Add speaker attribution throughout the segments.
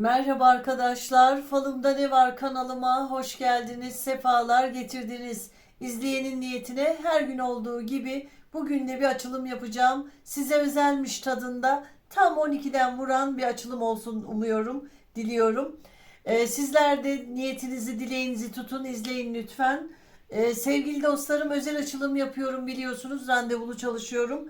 Speaker 1: Merhaba arkadaşlar. Falımda ne var kanalıma hoş geldiniz. Sefalar getirdiniz. İzleyenin niyetine her gün olduğu gibi bugün de bir açılım yapacağım. Size özelmiş tadında tam 12'den vuran bir açılım olsun umuyorum, diliyorum. Ee, sizler de niyetinizi, dileğinizi tutun, izleyin lütfen. Ee, sevgili dostlarım özel açılım yapıyorum biliyorsunuz. Randevulu çalışıyorum.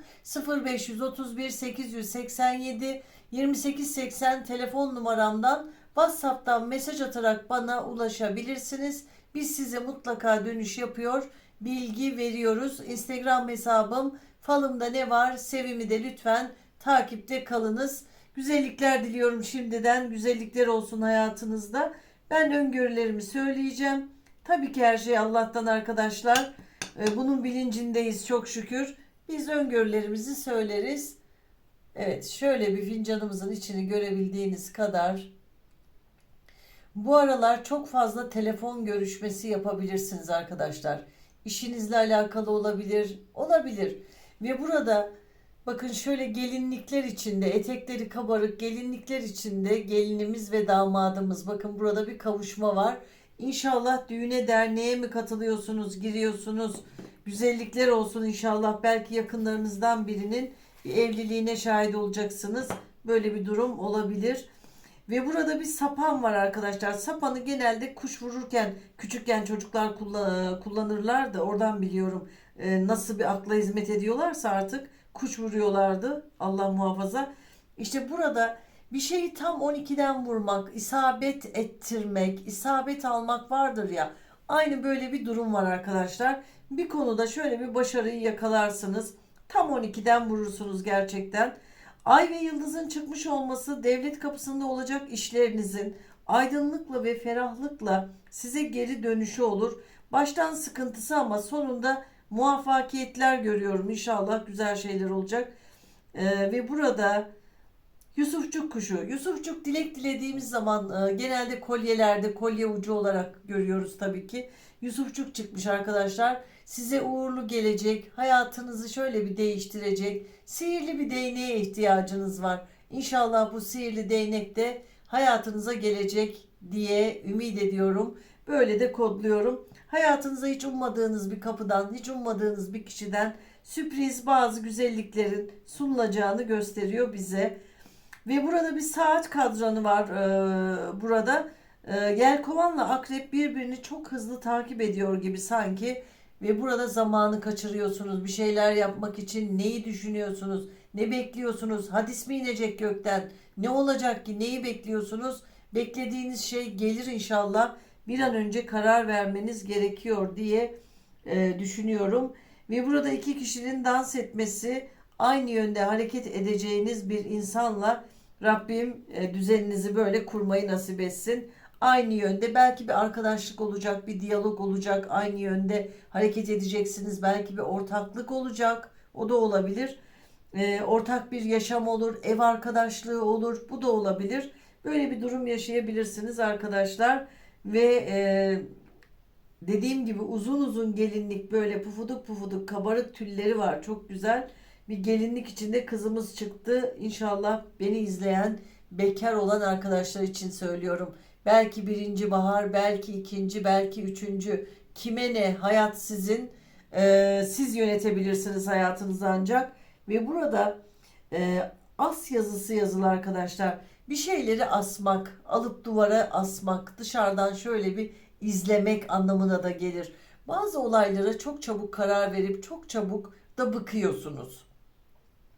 Speaker 1: 0531 887 2880 telefon numaramdan WhatsApp'tan mesaj atarak bana ulaşabilirsiniz. Biz size mutlaka dönüş yapıyor, bilgi veriyoruz. Instagram hesabım falımda ne var sevimi de lütfen takipte kalınız. Güzellikler diliyorum şimdiden. Güzellikler olsun hayatınızda. Ben öngörülerimi söyleyeceğim. Tabii ki her şey Allah'tan arkadaşlar. Ee, Bunun bilincindeyiz çok şükür. Biz öngörülerimizi söyleriz. Evet şöyle bir fincanımızın içini görebildiğiniz kadar bu aralar çok fazla telefon görüşmesi yapabilirsiniz arkadaşlar. İşinizle alakalı olabilir, olabilir. Ve burada bakın şöyle gelinlikler içinde, etekleri kabarık gelinlikler içinde gelinimiz ve damadımız. Bakın burada bir kavuşma var. İnşallah düğüne derneğe mi katılıyorsunuz, giriyorsunuz? Güzellikler olsun inşallah. Belki yakınlarınızdan birinin evliliğine şahit olacaksınız. Böyle bir durum olabilir. Ve burada bir sapan var arkadaşlar. Sapanı genelde kuş vururken küçükken çocuklar kullan- kullanırlardı. Oradan biliyorum e, nasıl bir akla hizmet ediyorlarsa artık kuş vuruyorlardı. Allah muhafaza. İşte burada bir şeyi tam 12'den vurmak, isabet ettirmek, isabet almak vardır ya. Aynı böyle bir durum var arkadaşlar. Bir konuda şöyle bir başarıyı yakalarsınız. Tam 12'den vurursunuz gerçekten. Ay ve yıldızın çıkmış olması devlet kapısında olacak işlerinizin aydınlıkla ve ferahlıkla size geri dönüşü olur. Baştan sıkıntısı ama sonunda muvaffakiyetler görüyorum. İnşallah güzel şeyler olacak. Ee, ve burada Yusufçuk kuşu. Yusufçuk dilek dilediğimiz zaman e, genelde kolyelerde kolye ucu olarak görüyoruz tabii ki. Yusufçuk çıkmış arkadaşlar. Size uğurlu gelecek, hayatınızı şöyle bir değiştirecek, sihirli bir değneğe ihtiyacınız var. İnşallah bu sihirli değnek de hayatınıza gelecek diye ümit ediyorum. Böyle de kodluyorum. Hayatınıza hiç ummadığınız bir kapıdan, hiç ummadığınız bir kişiden sürpriz bazı güzelliklerin sunulacağını gösteriyor bize. Ve burada bir saat kadranı var ee, burada. Ee, Yelkovanla akrep birbirini çok hızlı takip ediyor gibi sanki. Ve burada zamanı kaçırıyorsunuz. Bir şeyler yapmak için neyi düşünüyorsunuz? Ne bekliyorsunuz? Hadis mi inecek gökten? Ne olacak ki? Neyi bekliyorsunuz? Beklediğiniz şey gelir inşallah. Bir an önce karar vermeniz gerekiyor diye e, düşünüyorum. Ve burada iki kişinin dans etmesi, aynı yönde hareket edeceğiniz bir insanla Rabbim e, düzeninizi böyle kurmayı nasip etsin. Aynı yönde belki bir arkadaşlık olacak, bir diyalog olacak. Aynı yönde hareket edeceksiniz. Belki bir ortaklık olacak. O da olabilir. E, ortak bir yaşam olur, ev arkadaşlığı olur. Bu da olabilir. Böyle bir durum yaşayabilirsiniz arkadaşlar. Ve e, dediğim gibi uzun uzun gelinlik böyle pufuduk pufuduk kabarık tülleri var. Çok güzel bir gelinlik içinde kızımız çıktı. İnşallah beni izleyen bekar olan arkadaşlar için söylüyorum. Belki birinci bahar, belki ikinci, belki üçüncü. Kime ne? Hayat sizin. Ee, siz yönetebilirsiniz hayatınızı ancak. Ve burada e, as yazısı yazılı arkadaşlar. Bir şeyleri asmak, alıp duvara asmak, dışarıdan şöyle bir izlemek anlamına da gelir. Bazı olaylara çok çabuk karar verip çok çabuk da bıkıyorsunuz.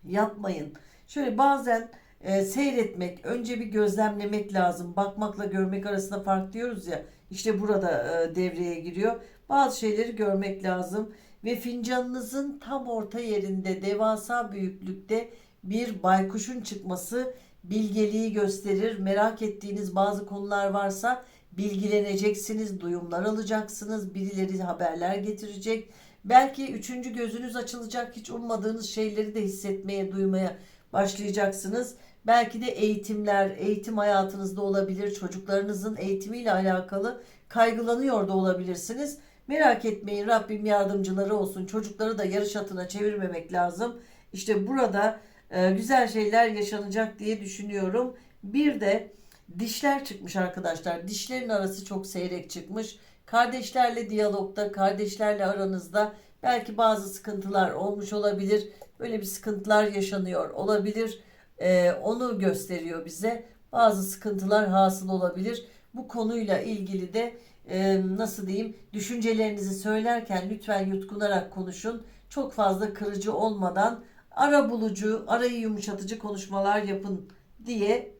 Speaker 1: Yapmayın. Şöyle bazen e, seyretmek, önce bir gözlemlemek lazım. Bakmakla görmek arasında fark diyoruz ya. İşte burada e, devreye giriyor. Bazı şeyleri görmek lazım ve fincanınızın tam orta yerinde devasa büyüklükte bir baykuşun çıkması bilgeliği gösterir. Merak ettiğiniz bazı konular varsa bilgileneceksiniz, duyumlar alacaksınız, birileri haberler getirecek. Belki üçüncü gözünüz açılacak, hiç ummadığınız şeyleri de hissetmeye, duymaya başlayacaksınız. Belki de eğitimler, eğitim hayatınızda olabilir. Çocuklarınızın eğitimiyle alakalı kaygılanıyor da olabilirsiniz. Merak etmeyin Rabbim yardımcıları olsun. Çocukları da yarış atına çevirmemek lazım. İşte burada e, güzel şeyler yaşanacak diye düşünüyorum. Bir de Dişler çıkmış arkadaşlar. Dişlerin arası çok seyrek çıkmış. Kardeşlerle diyalogda, kardeşlerle aranızda belki bazı sıkıntılar olmuş olabilir. Böyle bir sıkıntılar yaşanıyor olabilir. Ee, onu gösteriyor bize. Bazı sıkıntılar hasıl olabilir. Bu konuyla ilgili de e, nasıl diyeyim düşüncelerinizi söylerken lütfen yutkunarak konuşun. Çok fazla kırıcı olmadan ara bulucu, arayı yumuşatıcı konuşmalar yapın diye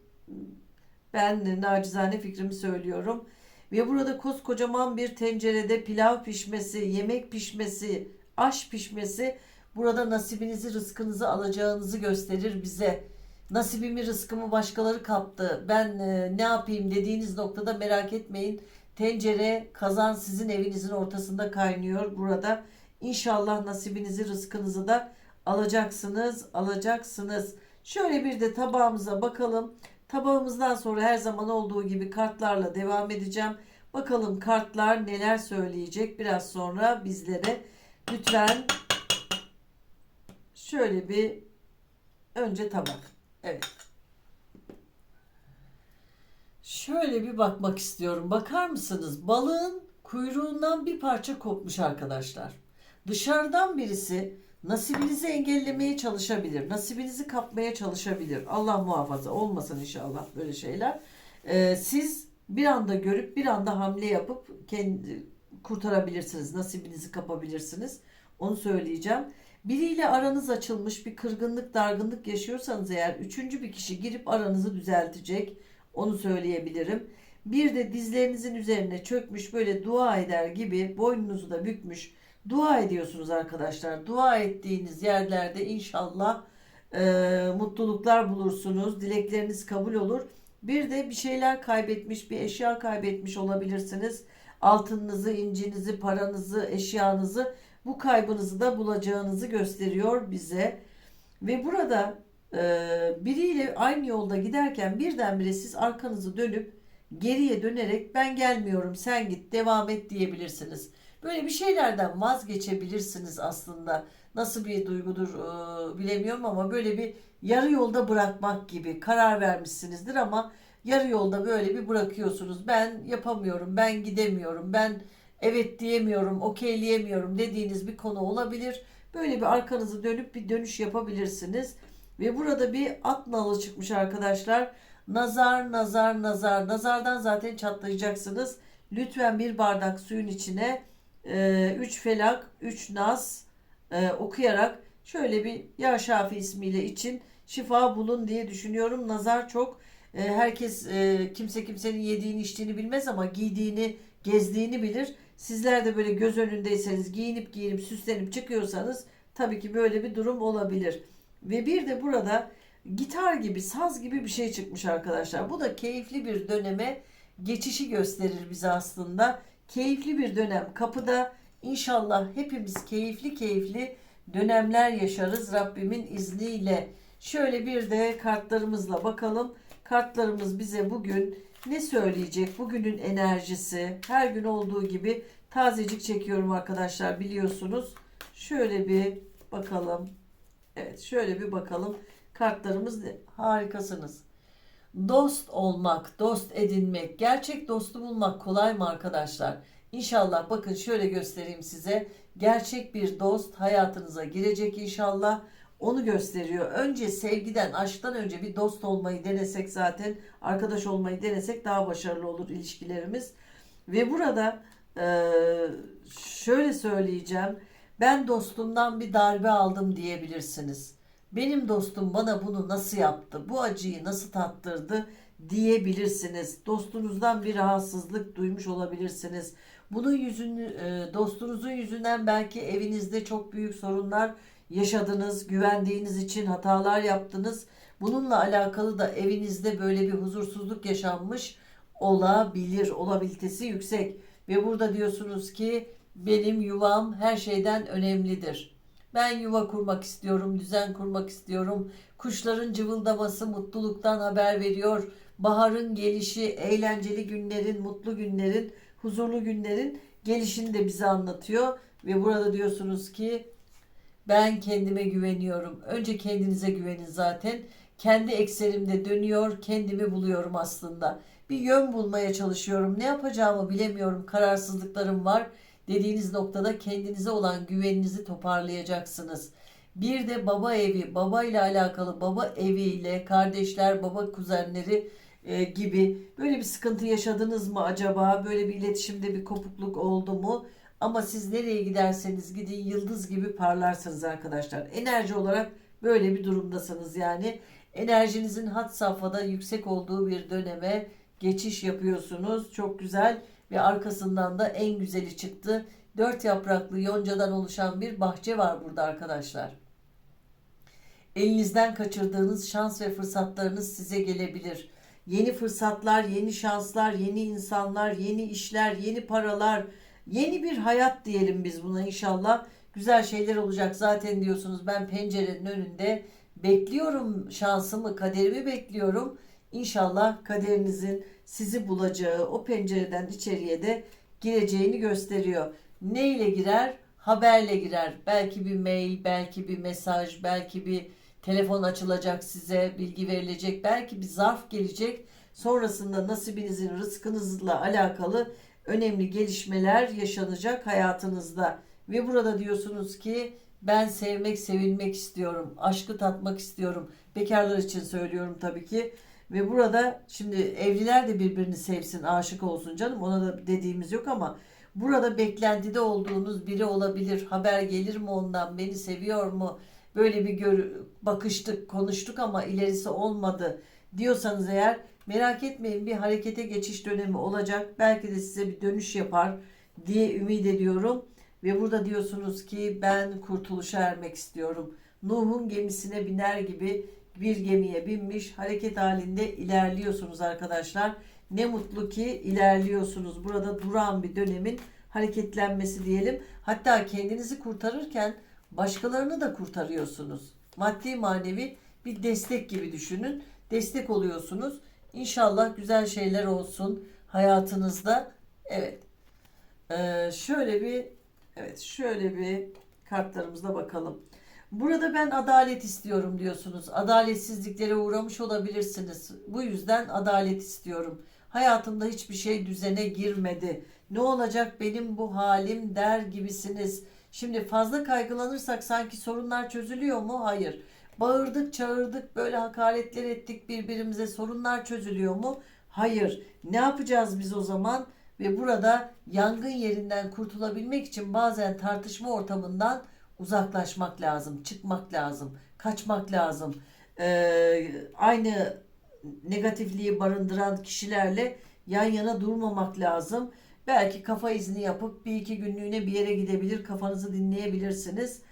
Speaker 1: ben nacizane fikrimi söylüyorum. Ve burada koskocaman bir tencerede pilav pişmesi, yemek pişmesi, aş pişmesi burada nasibinizi, rızkınızı alacağınızı gösterir bize. Nasibimi, rızkımı başkaları kaptı. Ben e, ne yapayım dediğiniz noktada merak etmeyin. Tencere, kazan sizin evinizin ortasında kaynıyor burada. İnşallah nasibinizi, rızkınızı da alacaksınız, alacaksınız. Şöyle bir de tabağımıza bakalım. Tabağımızdan sonra her zaman olduğu gibi kartlarla devam edeceğim. Bakalım kartlar neler söyleyecek biraz sonra bizlere. Lütfen şöyle bir önce tabak. Evet. Şöyle bir bakmak istiyorum. Bakar mısınız? Balığın kuyruğundan bir parça kopmuş arkadaşlar. Dışarıdan birisi nasibinizi engellemeye çalışabilir. Nasibinizi kapmaya çalışabilir. Allah muhafaza olmasın inşallah böyle şeyler. Ee, siz bir anda görüp bir anda hamle yapıp kendi kurtarabilirsiniz. Nasibinizi kapabilirsiniz. Onu söyleyeceğim. Biriyle aranız açılmış bir kırgınlık, dargınlık yaşıyorsanız eğer üçüncü bir kişi girip aranızı düzeltecek. Onu söyleyebilirim. Bir de dizlerinizin üzerine çökmüş böyle dua eder gibi boynunuzu da bükmüş dua ediyorsunuz arkadaşlar. Dua ettiğiniz yerlerde inşallah e, mutluluklar bulursunuz. Dilekleriniz kabul olur. Bir de bir şeyler kaybetmiş, bir eşya kaybetmiş olabilirsiniz. Altınınızı, incinizi, paranızı, eşyanızı bu kaybınızı da bulacağınızı gösteriyor bize. Ve burada e, biriyle aynı yolda giderken birdenbire siz arkanızı dönüp geriye dönerek ben gelmiyorum sen git devam et diyebilirsiniz. Böyle bir şeylerden vazgeçebilirsiniz aslında. Nasıl bir duygudur e, bilemiyorum ama böyle bir yarı yolda bırakmak gibi karar vermişsinizdir ama yarı yolda böyle bir bırakıyorsunuz. Ben yapamıyorum, ben gidemiyorum, ben evet diyemiyorum, okeyleyemiyorum dediğiniz bir konu olabilir. Böyle bir arkanızı dönüp bir dönüş yapabilirsiniz. Ve burada bir at nalı çıkmış arkadaşlar. Nazar, nazar, nazar. Nazardan zaten çatlayacaksınız. Lütfen bir bardak suyun içine 3 felak, 3 nas e, okuyarak şöyle bir Ya Şafi ismiyle için şifa bulun diye düşünüyorum. Nazar çok e, herkes e, kimse kimsenin yediğini içtiğini bilmez ama giydiğini gezdiğini bilir. Sizler de böyle göz önündeyseniz giyinip giyinip süslenip çıkıyorsanız tabii ki böyle bir durum olabilir. Ve bir de burada gitar gibi saz gibi bir şey çıkmış arkadaşlar. Bu da keyifli bir döneme geçişi gösterir bize aslında keyifli bir dönem kapıda. İnşallah hepimiz keyifli keyifli dönemler yaşarız Rabbimin izniyle. Şöyle bir de kartlarımızla bakalım. Kartlarımız bize bugün ne söyleyecek? Bugünün enerjisi her gün olduğu gibi tazecik çekiyorum arkadaşlar biliyorsunuz. Şöyle bir bakalım. Evet şöyle bir bakalım. Kartlarımız? Harikasınız. Dost olmak, dost edinmek, gerçek dostu bulmak kolay mı arkadaşlar? İnşallah bakın şöyle göstereyim size. Gerçek bir dost hayatınıza girecek inşallah. Onu gösteriyor. Önce sevgiden, aşktan önce bir dost olmayı denesek zaten, arkadaş olmayı denesek daha başarılı olur ilişkilerimiz. Ve burada şöyle söyleyeceğim. Ben dostumdan bir darbe aldım diyebilirsiniz benim dostum bana bunu nasıl yaptı, bu acıyı nasıl tattırdı diyebilirsiniz. Dostunuzdan bir rahatsızlık duymuş olabilirsiniz. Bunun yüzünü, e, dostunuzun yüzünden belki evinizde çok büyük sorunlar yaşadınız, güvendiğiniz için hatalar yaptınız. Bununla alakalı da evinizde böyle bir huzursuzluk yaşanmış olabilir, olabilitesi yüksek. Ve burada diyorsunuz ki benim yuvam her şeyden önemlidir. Ben yuva kurmak istiyorum, düzen kurmak istiyorum. Kuşların cıvıldaması mutluluktan haber veriyor. Baharın gelişi, eğlenceli günlerin, mutlu günlerin, huzurlu günlerin gelişini de bize anlatıyor. Ve burada diyorsunuz ki ben kendime güveniyorum. Önce kendinize güvenin zaten. kendi ekserimde dönüyor, kendimi buluyorum aslında. Bir yön bulmaya çalışıyorum. Ne yapacağımı bilemiyorum. Kararsızlıklarım var. Dediğiniz noktada kendinize olan güveninizi toparlayacaksınız. Bir de baba evi, baba ile alakalı baba eviyle kardeşler, baba kuzenleri e, gibi böyle bir sıkıntı yaşadınız mı acaba? Böyle bir iletişimde bir kopukluk oldu mu? Ama siz nereye giderseniz gidin yıldız gibi parlarsınız arkadaşlar. Enerji olarak böyle bir durumdasınız yani. Enerjinizin hat safhada yüksek olduğu bir döneme geçiş yapıyorsunuz. Çok güzel ve arkasından da en güzeli çıktı. Dört yapraklı yoncadan oluşan bir bahçe var burada arkadaşlar. Elinizden kaçırdığınız şans ve fırsatlarınız size gelebilir. Yeni fırsatlar, yeni şanslar, yeni insanlar, yeni işler, yeni paralar, yeni bir hayat diyelim biz buna inşallah. Güzel şeyler olacak zaten diyorsunuz. Ben pencerenin önünde bekliyorum şansımı, kaderimi bekliyorum. İnşallah kaderinizin sizi bulacağı o pencereden içeriye de gireceğini gösteriyor. Ne ile girer? Haberle girer. Belki bir mail, belki bir mesaj, belki bir telefon açılacak size, bilgi verilecek, belki bir zarf gelecek. Sonrasında nasibinizin, rızkınızla alakalı önemli gelişmeler yaşanacak hayatınızda. Ve burada diyorsunuz ki ben sevmek, sevilmek istiyorum. Aşkı tatmak istiyorum. Bekarlar için söylüyorum tabii ki. Ve burada şimdi evliler de birbirini sevsin, aşık olsun canım. Ona da dediğimiz yok ama burada beklentide olduğunuz biri olabilir. Haber gelir mi ondan? Beni seviyor mu? Böyle bir gör bakıştık, konuştuk ama ilerisi olmadı diyorsanız eğer merak etmeyin bir harekete geçiş dönemi olacak. Belki de size bir dönüş yapar diye ümit ediyorum. Ve burada diyorsunuz ki ben kurtuluşa ermek istiyorum. Nuh'un gemisine biner gibi bir gemiye binmiş hareket halinde ilerliyorsunuz arkadaşlar. Ne mutlu ki ilerliyorsunuz. Burada duran bir dönemin hareketlenmesi diyelim. Hatta kendinizi kurtarırken başkalarını da kurtarıyorsunuz. Maddi manevi bir destek gibi düşünün. Destek oluyorsunuz. İnşallah güzel şeyler olsun hayatınızda. Evet. Ee, şöyle bir evet şöyle bir kartlarımızda bakalım. Burada ben adalet istiyorum diyorsunuz. Adaletsizliklere uğramış olabilirsiniz. Bu yüzden adalet istiyorum. Hayatımda hiçbir şey düzene girmedi. Ne olacak benim bu halim der gibisiniz. Şimdi fazla kaygılanırsak sanki sorunlar çözülüyor mu? Hayır. Bağırdık, çağırdık, böyle hakaretler ettik birbirimize. Sorunlar çözülüyor mu? Hayır. Ne yapacağız biz o zaman? Ve burada yangın yerinden kurtulabilmek için bazen tartışma ortamından uzaklaşmak lazım, çıkmak lazım, kaçmak lazım. Ee, aynı negatifliği barındıran kişilerle yan yana durmamak lazım. Belki kafa izni yapıp bir iki günlüğüne bir yere gidebilir, kafanızı dinleyebilirsiniz.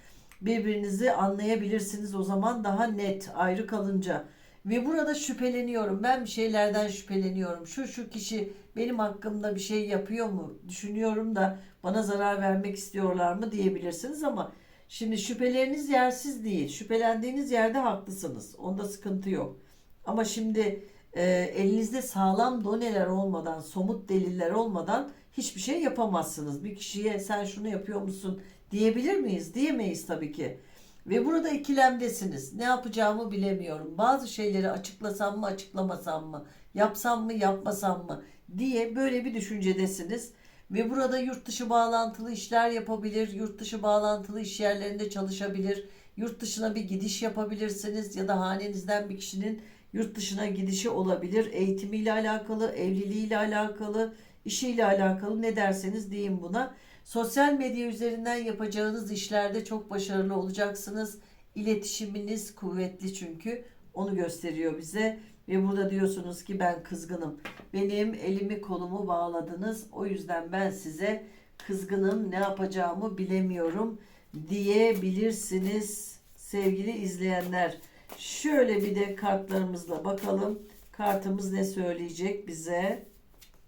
Speaker 1: Birbirinizi anlayabilirsiniz o zaman daha net ayrı kalınca. Ve burada şüpheleniyorum. Ben bir şeylerden şüpheleniyorum. Şu şu kişi benim hakkımda bir şey yapıyor mu? Düşünüyorum da bana zarar vermek istiyorlar mı diyebilirsiniz ama şimdi şüpheleriniz yersiz değil. Şüphelendiğiniz yerde haklısınız. Onda sıkıntı yok. Ama şimdi e, elinizde sağlam doneler olmadan, somut deliller olmadan hiçbir şey yapamazsınız. Bir kişiye sen şunu yapıyor musun diyebilir miyiz? Diyemeyiz tabii ki. Ve burada ikilemdesiniz. Ne yapacağımı bilemiyorum. Bazı şeyleri açıklasam mı, açıklamasam mı, yapsam mı, yapmasam mı diye böyle bir düşüncedesiniz. Ve burada yurt dışı bağlantılı işler yapabilir, yurt dışı bağlantılı iş yerlerinde çalışabilir, yurt dışına bir gidiş yapabilirsiniz ya da hanenizden bir kişinin yurt dışına gidişi olabilir. Eğitimiyle alakalı, evliliğiyle alakalı, işiyle alakalı ne derseniz deyin buna. Sosyal medya üzerinden yapacağınız işlerde çok başarılı olacaksınız. İletişiminiz kuvvetli çünkü onu gösteriyor bize. Ve burada diyorsunuz ki ben kızgınım. Benim elimi kolumu bağladınız. O yüzden ben size kızgınım. Ne yapacağımı bilemiyorum diyebilirsiniz sevgili izleyenler. Şöyle bir de kartlarımızla bakalım. Kartımız ne söyleyecek bize?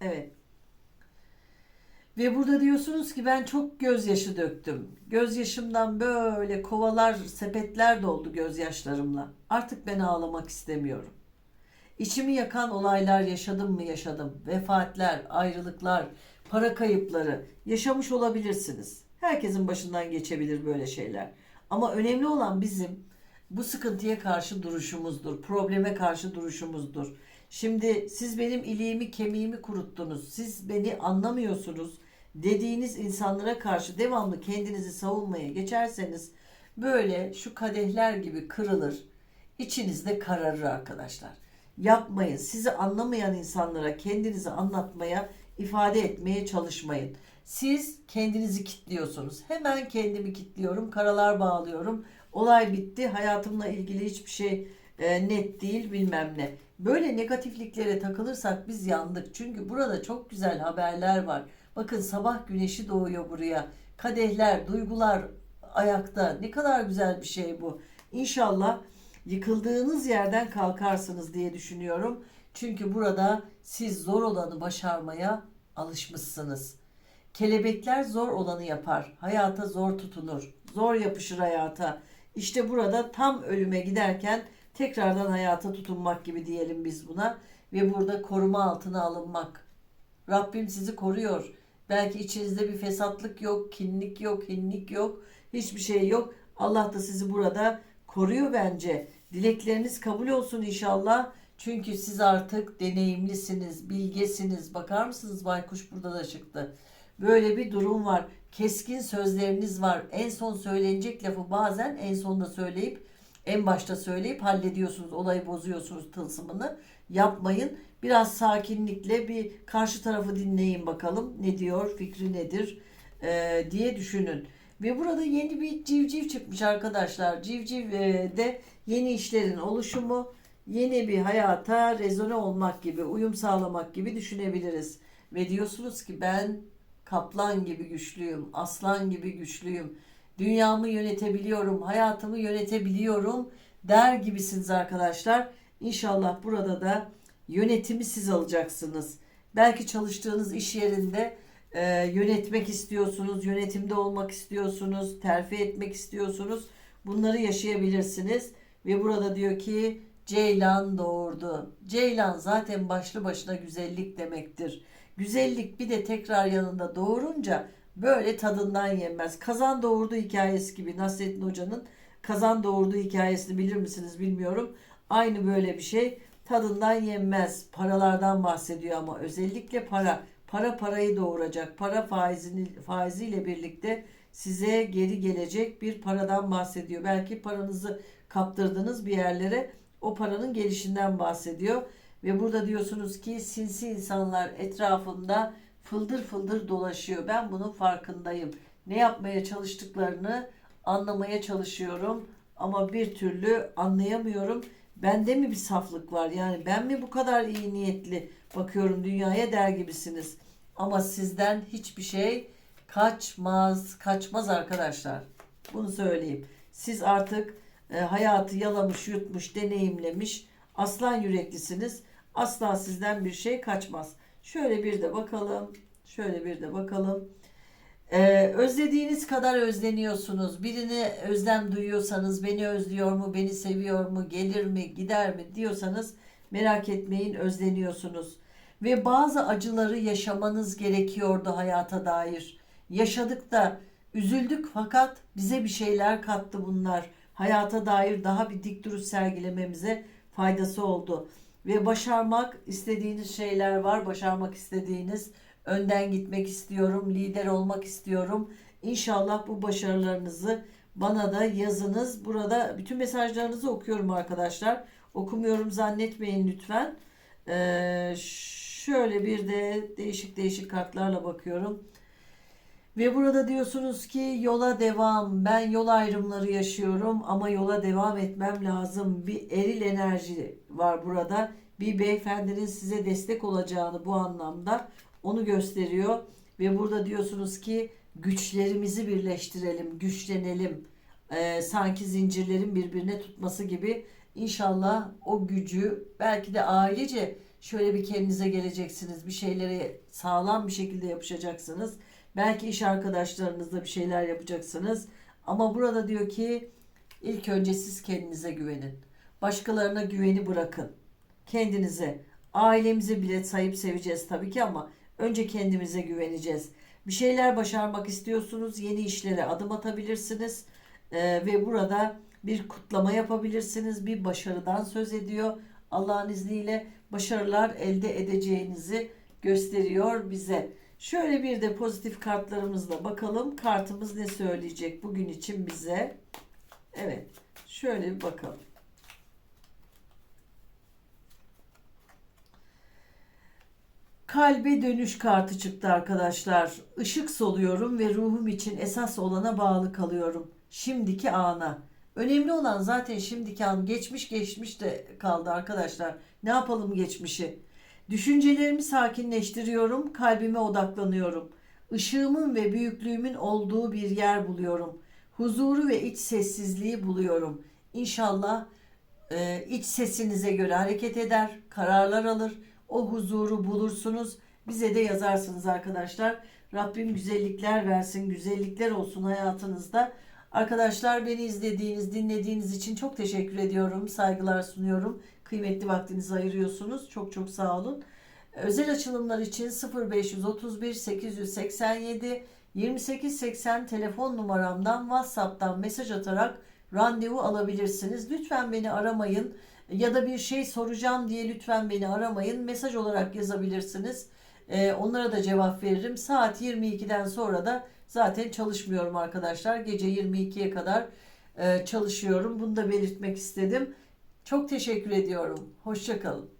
Speaker 1: Evet. Ve burada diyorsunuz ki ben çok gözyaşı döktüm. Gözyaşımdan böyle kovalar, sepetler doldu gözyaşlarımla. Artık ben ağlamak istemiyorum. İçimi yakan olaylar yaşadım mı yaşadım. Vefatler, ayrılıklar, para kayıpları yaşamış olabilirsiniz. Herkesin başından geçebilir böyle şeyler. Ama önemli olan bizim bu sıkıntıya karşı duruşumuzdur. Probleme karşı duruşumuzdur. Şimdi siz benim iliğimi kemiğimi kuruttunuz. Siz beni anlamıyorsunuz dediğiniz insanlara karşı devamlı kendinizi savunmaya geçerseniz böyle şu kadehler gibi kırılır. İçinizde kararır arkadaşlar. Yapmayın. Sizi anlamayan insanlara kendinizi anlatmaya, ifade etmeye çalışmayın. Siz kendinizi kitliyorsunuz. Hemen kendimi kitliyorum, karalar bağlıyorum. Olay bitti. Hayatımla ilgili hiçbir şey e, net değil bilmem ne. Böyle negatifliklere takılırsak biz yandık. Çünkü burada çok güzel haberler var. Bakın sabah güneşi doğuyor buraya. Kadehler, duygular ayakta. Ne kadar güzel bir şey bu. İnşallah yıkıldığınız yerden kalkarsınız diye düşünüyorum. Çünkü burada siz zor olanı başarmaya alışmışsınız. Kelebekler zor olanı yapar. Hayata zor tutunur. Zor yapışır hayata. İşte burada tam ölüme giderken tekrardan hayata tutunmak gibi diyelim biz buna. Ve burada koruma altına alınmak. Rabbim sizi koruyor. Belki içinizde bir fesatlık yok, kinlik yok, hinlik yok. Hiçbir şey yok. Allah da sizi burada koruyor bence. Dilekleriniz kabul olsun inşallah. Çünkü siz artık deneyimlisiniz, bilgesiniz. Bakar mısınız baykuş burada da çıktı. Böyle bir durum var. Keskin sözleriniz var. En son söylenecek lafı bazen en sonda söyleyip en başta söyleyip hallediyorsunuz. Olayı bozuyorsunuz tılsımını. Yapmayın. Biraz sakinlikle bir karşı tarafı dinleyin bakalım. Ne diyor, fikri nedir ee, diye düşünün. Ve burada yeni bir civciv çıkmış arkadaşlar. Civciv e, de yeni işlerin oluşumu, yeni bir hayata rezone olmak gibi, uyum sağlamak gibi düşünebiliriz. Ve diyorsunuz ki ben kaplan gibi güçlüyüm, aslan gibi güçlüyüm. Dünyamı yönetebiliyorum, hayatımı yönetebiliyorum der gibisiniz arkadaşlar. İnşallah burada da yönetimi siz alacaksınız. Belki çalıştığınız iş yerinde e, yönetmek istiyorsunuz, yönetimde olmak istiyorsunuz, terfi etmek istiyorsunuz. Bunları yaşayabilirsiniz. Ve burada diyor ki Ceylan doğurdu. Ceylan zaten başlı başına güzellik demektir. Güzellik bir de tekrar yanında doğurunca böyle tadından yenmez. Kazan doğurdu hikayesi gibi Nasrettin Hoca'nın kazan doğurdu hikayesini bilir misiniz bilmiyorum. Aynı böyle bir şey tadından yenmez. Paralardan bahsediyor ama özellikle para. Para parayı doğuracak. Para faizini, faiziyle birlikte size geri gelecek bir paradan bahsediyor. Belki paranızı kaptırdınız bir yerlere o paranın gelişinden bahsediyor. Ve burada diyorsunuz ki sinsi insanlar etrafımda fıldır fıldır dolaşıyor. Ben bunun farkındayım. Ne yapmaya çalıştıklarını anlamaya çalışıyorum ama bir türlü anlayamıyorum. Bende mi bir saflık var? Yani ben mi bu kadar iyi niyetli bakıyorum dünyaya der gibisiniz. Ama sizden hiçbir şey kaçmaz, kaçmaz arkadaşlar. Bunu söyleyeyim. Siz artık e, hayatı yalamış, yutmuş, deneyimlemiş aslan yüreklisiniz. Asla sizden bir şey kaçmaz. Şöyle bir de bakalım. Şöyle bir de bakalım. Ee, özlediğiniz kadar özleniyorsunuz. Birini özlem duyuyorsanız, beni özlüyor mu, beni seviyor mu, gelir mi, gider mi diyorsanız merak etmeyin özleniyorsunuz. Ve bazı acıları yaşamanız gerekiyordu hayata dair. Yaşadık da üzüldük fakat bize bir şeyler kattı bunlar. Hayata dair daha bir dik duruş sergilememize faydası oldu. Ve başarmak istediğiniz şeyler var, başarmak istediğiniz önden gitmek istiyorum, lider olmak istiyorum. İnşallah bu başarılarınızı bana da yazınız. Burada bütün mesajlarınızı okuyorum arkadaşlar. Okumuyorum zannetmeyin lütfen. Ee, şöyle bir de değişik değişik kartlarla bakıyorum. Ve burada diyorsunuz ki yola devam. Ben yol ayrımları yaşıyorum ama yola devam etmem lazım. Bir eril enerji var burada. Bir beyefendinin size destek olacağını bu anlamda onu gösteriyor. Ve burada diyorsunuz ki güçlerimizi birleştirelim, güçlenelim. Ee, sanki zincirlerin birbirine tutması gibi. İnşallah o gücü belki de ailece şöyle bir kendinize geleceksiniz. Bir şeyleri sağlam bir şekilde yapışacaksınız. Belki iş arkadaşlarınızla bir şeyler yapacaksınız. Ama burada diyor ki ilk önce siz kendinize güvenin. Başkalarına güveni bırakın. Kendinize, ailemize bile sahip seveceğiz tabii ki ama önce kendimize güveneceğiz. Bir şeyler başarmak istiyorsunuz, yeni işlere adım atabilirsiniz. Ee, ve burada bir kutlama yapabilirsiniz. Bir başarıdan söz ediyor. Allah'ın izniyle başarılar elde edeceğinizi gösteriyor bize. Şöyle bir de pozitif kartlarımızla bakalım. Kartımız ne söyleyecek bugün için bize? Evet. Şöyle bir bakalım. Kalbe dönüş kartı çıktı arkadaşlar. Işık soluyorum ve ruhum için esas olana bağlı kalıyorum. Şimdiki ana. Önemli olan zaten şimdiki an. Geçmiş geçmiş de kaldı arkadaşlar. Ne yapalım geçmişi? Düşüncelerimi sakinleştiriyorum, kalbime odaklanıyorum. Işığımın ve büyüklüğümün olduğu bir yer buluyorum. Huzuru ve iç sessizliği buluyorum. İnşallah e, iç sesinize göre hareket eder, kararlar alır, o huzuru bulursunuz. Bize de yazarsınız arkadaşlar. Rabbim güzellikler versin, güzellikler olsun hayatınızda. Arkadaşlar beni izlediğiniz, dinlediğiniz için çok teşekkür ediyorum. Saygılar sunuyorum. Kıymetli vaktinizi ayırıyorsunuz. Çok çok sağ olun. Özel açılımlar için 0531 887 2880 telefon numaramdan WhatsApp'tan mesaj atarak randevu alabilirsiniz. Lütfen beni aramayın ya da bir şey soracağım diye lütfen beni aramayın. Mesaj olarak yazabilirsiniz. Ee, onlara da cevap veririm. Saat 22'den sonra da zaten çalışmıyorum arkadaşlar. Gece 22'ye kadar e, çalışıyorum. Bunu da belirtmek istedim. Çok teşekkür ediyorum. Hoşçakalın.